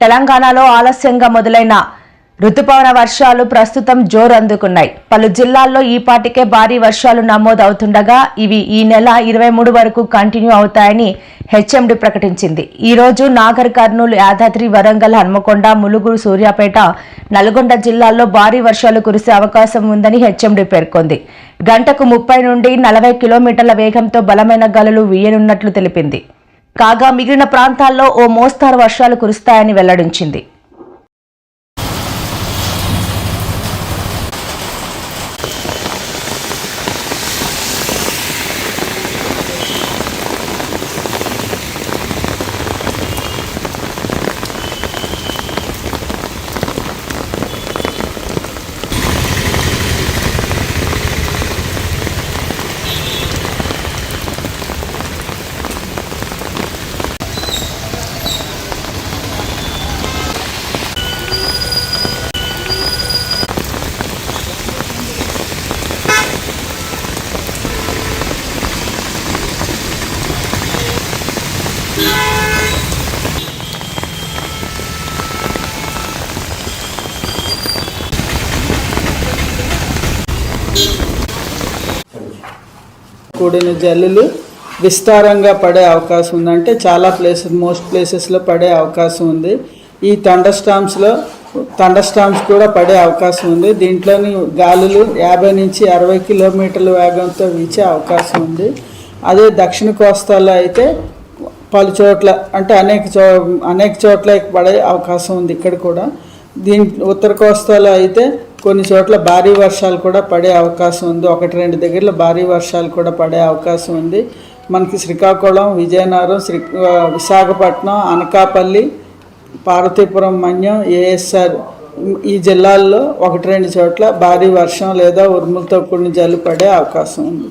తెలంగాణలో ఆలస్యంగా మొదలైన రుతుపవన వర్షాలు ప్రస్తుతం జోరు అందుకున్నాయి పలు జిల్లాల్లో ఈపాటికే భారీ వర్షాలు నమోదవుతుండగా ఇవి ఈ నెల ఇరవై మూడు వరకు కంటిన్యూ అవుతాయని హెచ్ఎండి ప్రకటించింది. ఈ రోజు నాగర్ కర్నూలు యాదాద్రి వరంగల్ హన్మకొండ ములుగు సూర్యాపేట నల్గొండ జిల్లాల్లో భారీ వర్షాలు కురిసే అవకాశం ఉందని హెచ్ఎండి పేర్కొంది. గంటకు ముప్పై నుండి నలభై కిలోమీటర్ల వేగంతో బలమైన గాలులు వీయనున్నట్లు తెలిపింది. కాగా మిగిలిన ప్రాంతాల్లో ఓ మోస్తారు వర్షాలు కురుస్తాయని వెల్లడించింది. కూడిన జల్లులు విస్తారంగా పడే అవకాశం ఉంది అంటే చాలా ప్లేసెస్ మోస్ట్ ప్లేసెస్లో పడే అవకాశం ఉంది. ఈ థండర్ స్టామ్స్లో థండర్ స్టామ్స్ కూడా పడే అవకాశం ఉంది. దీంట్లోని గాలులు యాభై నుంచి అరవై కిలోమీటర్ల వేగంతో వీచే అవకాశం ఉంది. అదే దక్షిణ కోస్తాలో అయితే పలు చోట్ల అంటే అనేక చో అనేక చోట్ల పడే అవకాశం ఉంది ఇక్కడ కూడా. దీని ఉత్తర కోస్తాలో అయితే కొన్ని చోట్ల భారీ వర్షాలు కూడా పడే అవకాశం ఉంది. ఒకటి రెండు దగ్గరలో భారీ వర్షాలు కూడా పడే అవకాశం ఉంది. మనకి శ్రీకాకుళం విజయనగరం శ్రీ విశాఖపట్నం అనకాపల్లి పార్వతీపురం మన్యం ఏఎస్ఆర్ ఈ జిల్లాల్లో ఒకటి రెండు చోట్ల భారీ వర్షం లేదా ఉరుములతో కూడిన జల్లు పడే అవకాశం ఉంది.